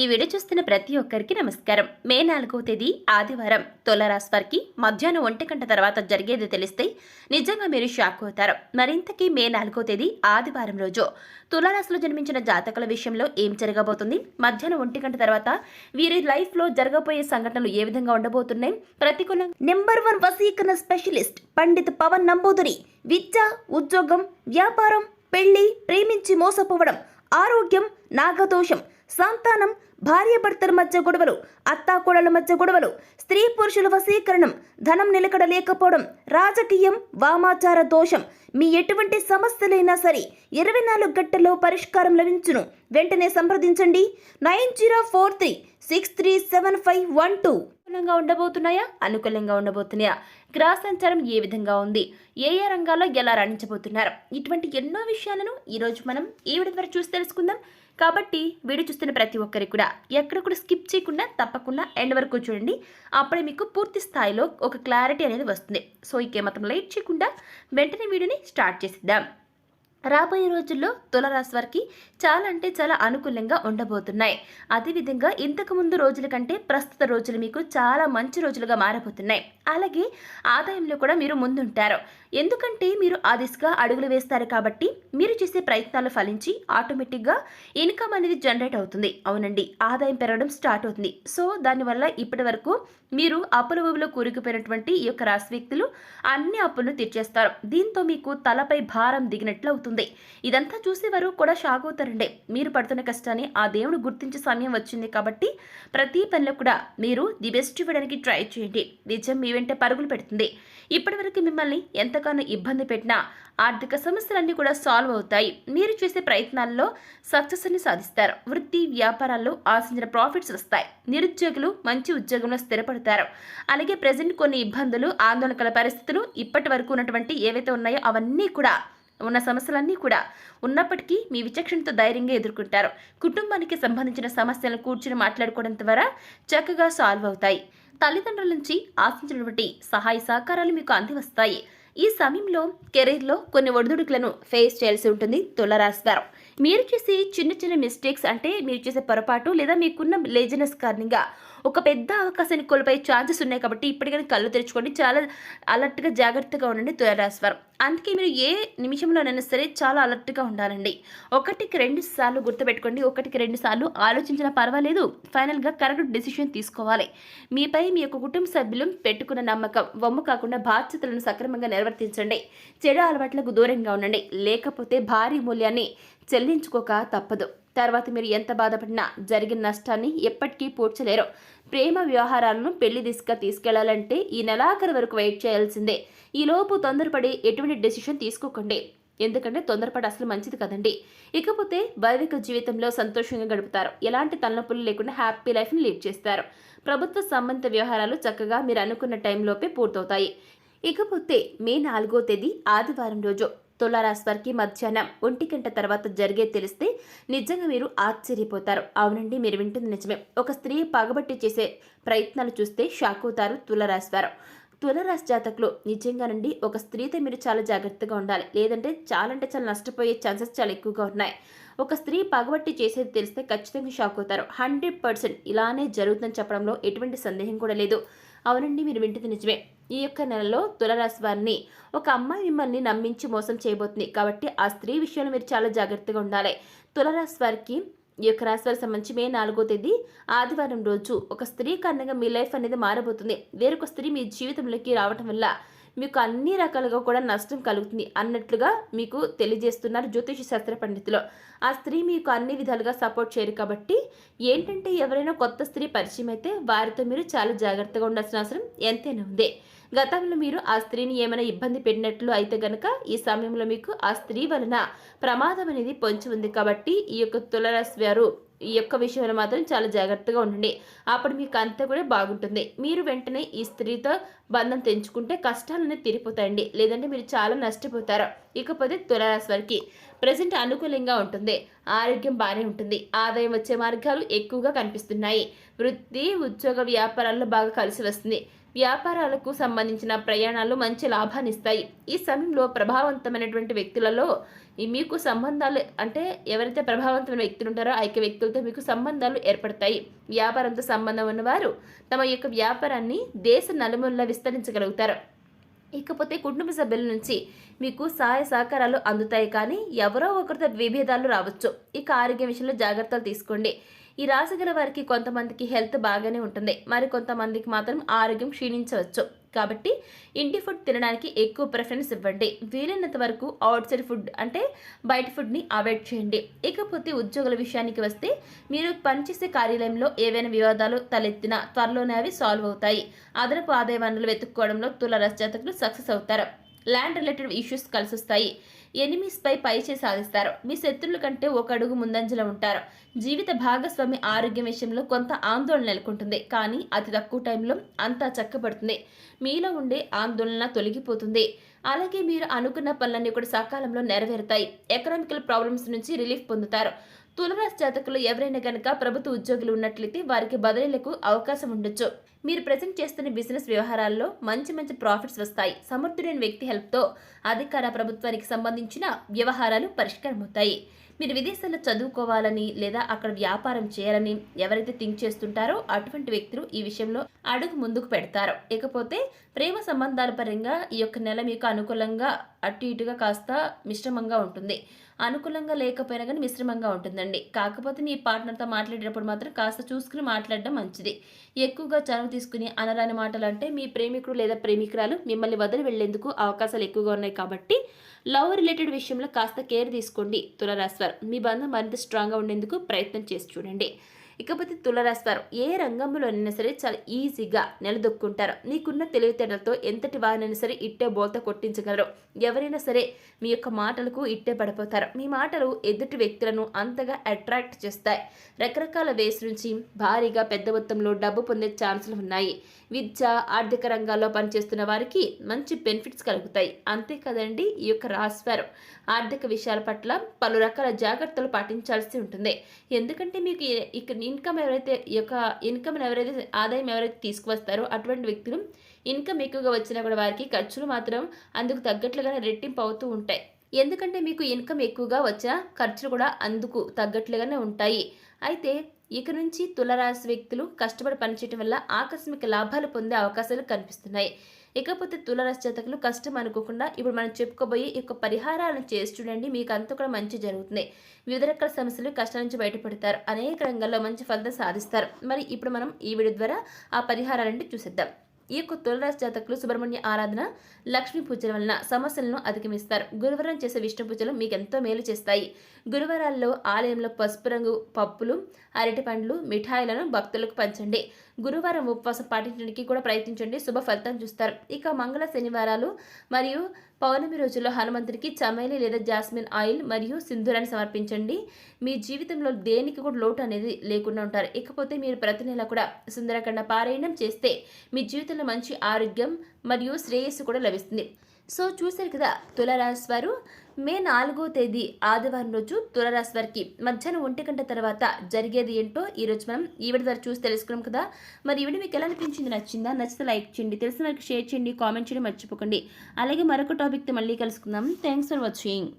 ఈ వీడియో చూస్తున్న ప్రతి ఒక్కరికి నమస్కారం. మే నాలుగవ తేదీ ఆదివారం. తులరాశి వారికి మధ్యాహ్నం ఒంటి గంట తర్వాత జరిగేది తెలిస్తే నిజంగా మీరు షాక్ అవుతారు. మరింతకీ మే నాలుగవ తేదీ ఆదివారం రోజు తులరాశిలో జన్మించిన జాతకుల విషయంలో ఏం జరగబోతుంది? మధ్యాహ్నం ఒంటి గంట తర్వాత వీరి లైఫ్లో జరగబోయే సంఘటనలు ఏ విధంగా ఉండబోతున్నాయి? ప్రతికూల నెంబర్ వన్ వసీకరణ స్పెషలిస్ట్ పండిత్ పవన్ నంబూదురి విద్య ఉద్యోగం వ్యాపారం పెళ్ళి ప్రేమించి మోసపోవడం ఆరోగ్యం నాగదోషం సంతానం భార్యాభర్తల మధ్య గొడవలు అత్తాకోడల మధ్య గొడవలు స్త్రీ పురుషుల వశీకరణం ధనం నిలకడ లేకపోవడం రాజకీయం వామాచార దోషం. మీ ఎటువంటి సమస్యలైనా సరే ఇరవై నాలుగు గంటల్లో పరిష్కారం లభించును. వెంటనే సంప్రదించండి. Nine zero four three six three seven five one two. అనుకూలంగా ఉండబోతున్నాయా? అనుకూలంగా ఉండబోతున్నాయా? గ్రహ సంచారం ఏ విధంగా ఉంది? ఏ ఏ రంగాల్లో ఎలా రాణించబోతున్నారు? ఇటువంటి ఎన్నో విషయాలను ఈరోజు మనం ఈ విధంగా చూసి తెలుసుకుందాం. కాబట్టి వీడియో చూస్తున్న ప్రతి ఒక్కరికి కూడా ఎక్కడ కూడా స్కిప్ చేయకుండా తప్పకుండా ఎండ్ వరకు చూడండి. అప్పుడే మీకు పూర్తి స్థాయిలో ఒక క్లారిటీ అనేది వస్తుంది. సో ఇంకేమాత్రం లైట్ చేయకుండా వెంటనే వీడియోని స్టార్ట్ చేసిద్దాం. రాబోయే రోజుల్లో తులరాశి వారికి చాలా అంటే చాలా అనుకూలంగా ఉండబోతున్నాయి. అదేవిధంగా ఇంతకుముందు రోజుల కంటే ప్రస్తుత రోజులు మీకు చాలా మంచి రోజులుగా మారబోతున్నాయి. అలాగే ఆదాయంలో కూడా మీరు ముందుంటారు. ఎందుకంటే మీరు ఆ దిశగా అడుగులు వేస్తారు కాబట్టి మీరు చేసే ప్రయత్నాలు ఫలించి ఆటోమేటిక్గా ఇన్కమ్ అనేది జనరేట్ అవుతుంది. అవునండి. ఆదాయం పెరగడం స్టార్ట్ అవుతుంది. సో దానివల్ల ఇప్పటి వరకు మీరు అప్పుల ఊబిలో కూరుకుపోయినటువంటి ఈ యొక్క రాశి వ్యక్తులు అన్ని అప్పులను తీర్చేస్తారు. దీంతో మీకు తలపై భారం దిగినట్లు అవుతుంది. ఇదంతా చూసేవారు కూడా షాక్ అవుతారండి. మీరు పడుతున్న కష్టాన్ని ఆ దేవుడు గుర్తించే సమయం వచ్చింది కాబట్టి ప్రతి పనిలో కూడా మీరు ది బెస్ట్ ఇవ్వడానికి ట్రై చేయండి. నిజం మీ వెంట పరుగులు పెడుతుంది. ఇప్పటివరకు మిమ్మల్ని ఎంత ఎంతగానో ఇబ్బంది పెట్టినా ఆర్థిక సమస్యలన్నీ కూడా సాల్వ్ అవుతాయి. మీరు చేసే ప్రయత్నాల్లో సక్సెస్ని సాధిస్తారు. వృత్తి వ్యాపారాల్లో ఆశించిన ప్రాఫిట్స్ వస్తాయి. నిరుద్యోగులు మంచి ఉద్యోగంలో స్థిరపడతారు. అలాగే ప్రజెంట్ కొన్ని ఇబ్బందులు ఆందోళనకల పరిస్థితులు ఇప్పటి వరకు ఉన్నటువంటి ఏవైతే ఉన్నాయో అవన్నీ కూడా ఉన్న సమస్యలన్నీ కూడా ఉన్నప్పటికీ మీ విచక్షణతో ధైర్యంగా ఎదుర్కొంటారు. కుటుంబానికి సంబంధించిన సమస్యలను కూర్చుని మాట్లాడుకోవడం ద్వారా చక్కగా సాల్వ్ అవుతాయి. తల్లిదండ్రుల నుంచి ఆశించినటువంటి సహాయ సహకారాలు మీకు అంది వస్తాయి ఈ సమయంలో కెరీర్లో కొన్ని ఒడిదుడుకులను ఫేస్ చేయాల్సి ఉంటుంది తులరాశి వారు. మీరు చేసే చిన్న చిన్న మిస్టేక్స్ అంటే మీరు చేసే పొరపాటు లేదా మీకున్న లేజినెస్ కారణంగా ఒక పెద్ద అవకాశాన్ని కోల్పోయే ఛాన్సెస్ ఉన్నాయి కాబట్టి ఇప్పటికైనా కళ్ళు తెరుచుకోండి చాలా అలర్ట్గా జాగ్రత్తగా ఉండండి తులరాశివారం. అందుకే మీరు ఏ నిమిషంలోనైనా సరే చాలా అలర్ట్గా ఉండాలండి. ఒకటికి రెండు సార్లు గుర్తుపెట్టుకోండి. ఒకటికి రెండు సార్లు ఆలోచించినా పర్వాలేదు. ఫైనల్గా కరెక్ట్ డెసిషన్ తీసుకోవాలి. మీపై మీ యొక్క కుటుంబ సభ్యులు పెట్టుకున్న నమ్మకం వమ్ము కాకుండా బాధ్యతలను సక్రమంగా నిర్వర్తించండి. చెడు అలవాట్లకు దూరంగా ఉండండి. లేకపోతే భారీ మూల్యాన్ని చెల్లించుకోక తప్పదు. తర్వాత మీరు ఎంత బాధపడినా జరిగిన నష్టాన్ని ఎప్పటికీ పూడ్చలేరు. ప్రేమ వ్యవహారాలను పెళ్ళి దిశగా తీసుకెళ్ళాలంటే ఈ నెలాఖరు వరకు వెయిట్ చేయాల్సిందే. ఈలోపు తొందరపడి ఎటువంటి డెసిషన్ తీసుకోకండి. ఎందుకంటే తొందరపడి అసలు మంచిది కదండి. ఇకపోతే వైవిక జీవితంలో సంతోషంగా గడుపుతారు. ఎలాంటి తలనొప్పులు లేకుండా హ్యాపీ లైఫ్ని లీడ్ చేస్తారు. ప్రభుత్వ సంబంధిత వ్యవహారాలు చక్కగా మీరు అనుకున్న టైంలోపే పూర్తవుతాయి. ఇకపోతే మే నాలుగో తేదీ ఆదివారం రోజు. తులారాశి వారికి మధ్యాహ్నం ఒంటి గంట తర్వాత జరిగే తెలిస్తే నిజంగా మీరు ఆశ్చర్యపోతారు. అవునండి మీరు వింటుంది నిజమే. ఒక స్త్రీ పగబట్టి చేసే ప్రయత్నాలు చూస్తే షాక్ అవుతారు తులరాశి వారు. తులరాశి జాతకులు నిజంగానండి ఒక స్త్రీతో మీరు చాలా జాగ్రత్తగా ఉండాలి. లేదంటే చాలా అంటే చాలా నష్టపోయే ఛాన్సెస్ చాలా ఎక్కువగా ఉన్నాయి. ఒక స్త్రీ పగబట్టి చేసేది తెలిస్తే ఖచ్చితంగా షాక్ అవుతారు. హండ్రెడ్ పర్సెంట్ ఇలానే జరుగుతుందని చెప్పడంలో ఎటువంటి సందేహం కూడా లేదు. అవునండి మీరు వింటుంది నిజమే. ఈ యొక్క నెలలో తులరాశి వారిని ఒక అమ్మాయి మిమ్మల్ని నమ్మించి మోసం చేయబోతుంది. కాబట్టి ఆ స్త్రీ విషయంలో మీరు చాలా జాగ్రత్తగా ఉండాలి. తులరాశి వారికి ఈ యొక్క రాశి వారికి సంబంధించి మే నాలుగో తేదీ ఆదివారం రోజు ఒక స్త్రీ కారణంగా మీ లైఫ్ అనేది మారబోతుంది. వేరొక స్త్రీ మీ జీవితంలోకి రావటం వల్ల మీకు అన్ని రకాలుగా కూడా నష్టం కలుగుతుంది అన్నట్లుగా మీకు తెలియజేస్తున్నారు జ్యోతిష శాస్త్ర పండితులు. ఆ స్త్రీ మీకు అన్ని విధాలుగా సపోర్ట్ చేయరు కాబట్టి ఏంటంటే ఎవరైనా కొత్త స్త్రీ పరిచయం అయితే వారితో మీరు చాలా జాగ్రత్తగా ఉండాల్సిన అవసరం ఎంతైనా ఉంది. గతంలో మీరు ఆ స్త్రీని ఏమైనా ఇబ్బంది పెట్టినట్లు అయితే గనక ఈ సమయంలో మీకు ఆ స్త్రీ వలన ప్రమాదం అనేది పొంచి ఉంది కాబట్టి ఈ యొక్క తులరాశి వారు ఈ యొక్క విషయంలో మాత్రం చాలా జాగ్రత్తగా ఉండండి. అప్పుడు మీకు అంతా కూడా బాగుంటుంది. మీరు వెంటనే ఈ స్త్రీతో బంధం తెంచుకుంటే కష్టాలన్నీ తీరిపోతాయండి. లేదంటే మీరు చాలా నష్టపోతారు. ఇకపోతే తులరాశి వారికి ప్రజెంట్ అనుకూలంగా ఉంటుంది. ఆరోగ్యం బాగానే ఉంటుంది. ఆదాయం వచ్చే మార్గాలు ఎక్కువగా కనిపిస్తున్నాయి. వృత్తి ఉద్యోగ వ్యాపారాల్లో బాగా కలిసి వస్తుంది. వ్యాపారాలకు సంబంధించిన ప్రయాణాలు మంచి లాభాన్ని ఇస్తాయి. ఈ సమయంలో ప్రభావవంతమైనటువంటి వ్యక్తులలో మీకు సంబంధాలు అంటే ఎవరైతే ప్రభావవంతమైన వ్యక్తులు ఉంటారో ఐక్య వ్యక్తులతో మీకు సంబంధాలు ఏర్పడతాయి. వ్యాపారంతో సంబంధం ఉన్నవారు తమ యొక్క వ్యాపారాన్ని దేశ నలుమూలలా విస్తరించగలుగుతారు. ఇకపోతే కుటుంబ సభ్యుల నుంచి మీకు సహాయ సహకారాలు అందుతాయి కానీ ఎవరో ఒకరితో విభేదాలు రావచ్చు. ఇక ఆరోగ్య విషయంలో జాగ్రత్తలు తీసుకోండి. ఈ రాశి గల వారికి కొంతమందికి హెల్త్ బాగానే ఉంటుంది. మరి కొంతమందికి మాత్రం ఆరోగ్యం క్షీణించవచ్చు. కాబట్టి ఇంటి ఫుడ్ తినడానికి ఎక్కువ ప్రిఫరెన్స్ ఇవ్వండి. వీలైనంత వరకు అవుట్ సైడ్ ఫుడ్ అంటే బయట ఫుడ్ని అవాయిడ్ చేయండి. ఇకపోతే ఉద్యోగుల విషయానికి వస్తే మీరు పనిచేసే కార్యాలయంలో ఏవైనా వివాదాలు తలెత్తినా త్వరలోనే అవి సాల్వ్ అవుతాయి. అదనపు ఆదాయ వనరులు వెతుక్కోవడంలో తుల రచయితకులు సక్సెస్ అవుతారు. ల్యాండ్ రిలేటెడ్ ఇష్యూస్ కలిసి వస్తాయి ఎనిమిస్పై పైచే సాధిస్తారు. మీ శత్రువుల కంటే ఒక అడుగు ముందంజలో ఉంటారు. జీవిత భాగస్వామి ఆరోగ్యం విషయంలో కొంత ఆందోళన నెలకొంటుంది. కానీ అతి తక్కువ టైంలో అంతా చక్కబడుతుంది. మీలో ఉండే ఆందోళన తొలగిపోతుంది. అలాగే మీరు అనుకున్న పనులన్నీ కూడా సకాలంలో నెరవేరుతాయి. ఎకనామికల్ ప్రాబ్లమ్స్ నుంచి రిలీఫ్ పొందుతారు. తులరాశి జాతకులు ఎవరైనా కనుక ప్రభుత్వ ఉద్యోగులు ఉన్నట్లయితే వారికి బదిలీలకు అవకాశం ఉండొచ్చు. మీరు ప్రజెంట్ చేస్తున్న బిజినెస్ వ్యవహారాల్లో మంచి మంచి ప్రాఫిట్స్ వస్తాయి. సమర్థుడైన వ్యక్తి హెల్ప్తో అధికార ప్రభుత్వానికి సంబంధించిన వ్యవహారాలు పరిష్కారమవుతాయి. మీరు విదేశాల్లో చదువుకోవాలని లేదా అక్కడ వ్యాపారం చేయాలని ఎవరైతే థింక్ చేస్తుంటారో అటువంటి వ్యక్తులు ఈ విషయంలో అడుగు ముందుకు పెడతారు. ఇకపోతే ప్రేమ సంబంధాల పరంగా ఈ యొక్క నెల మీకు అనుకూలంగా అటు ఇటుగా కాస్త మిశ్రమంగా ఉంటుంది. అనుకూలంగా లేకపోయినా కానీ మిశ్రమంగా ఉంటుందండి. కాకపోతే మీ పార్ట్నర్తో మాట్లాడేటప్పుడు మాత్రం కాస్త చూసుకుని మాట్లాడడం మంచిది. ఎక్కువగా చనువు తీసుకుని అనరాని మాటలు అంటే మీ ప్రేమికుడు లేదా ప్రేమికురాలు మిమ్మల్ని వదిలి వెళ్ళేందుకు అవకాశాలు ఎక్కువగా ఉన్నాయి కాబట్టి లవ్ రిలేటెడ్ విషయంలో కాస్త కేర్ తీసుకోండి చేస్తారు. మీ బంధం మరింత స్ట్రాంగ్గా ఉండేందుకు ప్రయత్నం చేసి చూడండి. ఇకపోతే తులరాశివారు ఏ రంగంలోనైనా సరే చాలా ఈజీగా నిలదొక్కుంటారు. నీకున్న తెలివితేటలతో ఎంతటి వారినైనా సరే ఇట్టే బోల్త కొట్టించగలరు. ఎవరైనా సరే మీ యొక్క మాటలకు ఇట్టే పడిపోతారు. మీ మాటలు ఎదుటి వ్యక్తులను అంతగా అట్రాక్ట్ చేస్తాయి. రకరకాల వేస్ నుంచి భారీగా పెద్ద మొత్తంలో డబ్బు పొందే ఛాన్సులు ఉన్నాయి. విద్య ఆర్థిక రంగాల్లో పనిచేస్తున్న వారికి మంచి బెనిఫిట్స్ కలుగుతాయి. అంతేకాదండి ఈ యొక్క రాశివారు. ఆర్థిక విషయాల పట్ల పలు రకాల జాగ్రత్తలు పాటించాల్సి ఉంటుంది. ఎందుకంటే మీకు ఇక్కడ ఇన్కమ్ ఎవరైతే ఈ యొక్క ఇన్కమ్ ఎవరైతే ఆదాయం ఎవరైతే తీసుకువస్తారో అటువంటి వ్యక్తులు ఇన్కమ్ ఎక్కువగా వచ్చినా కూడా వారికి ఖర్చులు మాత్రం అందుకు తగ్గట్లుగానే రెట్టింపు అవుతూ ఉంటాయి. ఎందుకంటే మీకు ఇన్కమ్ ఎక్కువగా వచ్చినా ఖర్చులు కూడా అందుకు తగ్గట్లుగానే ఉంటాయి. అయితే ఇక నుంచి తులరాశి వ్యక్తులు కష్టపడి పనిచేయటం వల్ల ఆకస్మిక లాభాలు పొందే అవకాశాలు కనిపిస్తున్నాయి. ఇకపోతే తులరాశి జాతకులు కష్టం అనుకోకుండా ఇప్పుడు మనం చెప్పుకోబోయే ఈ యొక్క పరిహారాలను చేసి చూడండి. మీకు అంతా కూడా మంచి జరుగుతుంది. వివిధ రకాల సమస్యలు కష్టాల నుంచి బయటపడతారు. అనేక రంగాల్లో మంచి ఫలితం సాధిస్తారు. మరి ఇప్పుడు మనం ఈ వీడియో ద్వారా ఆ పరిహారాలంటే చూసేద్దాం. ఈ యొక్క తులరాశి జాతకులు సుబ్రహ్మణ్య ఆరాధన లక్ష్మీ పూజల వలన సమస్యలను అధిగమిస్తారు. గురువారం చేసే విష్ణు పూజలు మీకు ఎంతో మేలు చేస్తాయి. గురువారాల్లో ఆలయంలో పసుపు రంగు పప్పులు అరటి పండ్లు మిఠాయిలను భక్తులకు పంచండి. గురువారం ఉపవాసం పాటించడానికి కూడా ప్రయత్నించండి. శుభ ఫలితం చూస్తారు. ఇక మంగళ శనివారాలు మరియు పౌర్ణమి రోజుల్లో హనుమంతుడికి చమేలి లేదా జాస్మిన్ ఆయిల్ మరియు సింధూరాన్ని సమర్పించండి. మీ జీవితంలో దేనికి కూడా లోటు అనేది లేకుండా ఉంటారు. ఇకపోతే మీరు ప్రతి నెల కూడా సుందరకాండ పారాయణం చేస్తే మీ జీవితంలో మంచి ఆరోగ్యం మరియు శ్రేయస్సు కూడా లభిస్తుంది. సో చూశారు కదా తులరాశి వారు మే నాలుగో తేదీ ఆదివారం రోజు తులరాశి వారికి మధ్యాహ్నం ఒంటి గంట తర్వాత జరిగేది ఏంటో ఈ రోజు మనం ఈవిడ ద్వారా చూసి తెలుసుకున్నాం కదా. మరి ఈవిడ మీకు ఎలా అనిపించింది? నచ్చిందా? నచ్చితే లైక్ చేయండి తెలిసిన వారికి షేర్ చేయండి కామెంట్ చేయండి మర్చిపోకండి. అలాగే మరొక టాపిక్తో మళ్ళీ కలుసుకుందాం. Thanks for watching.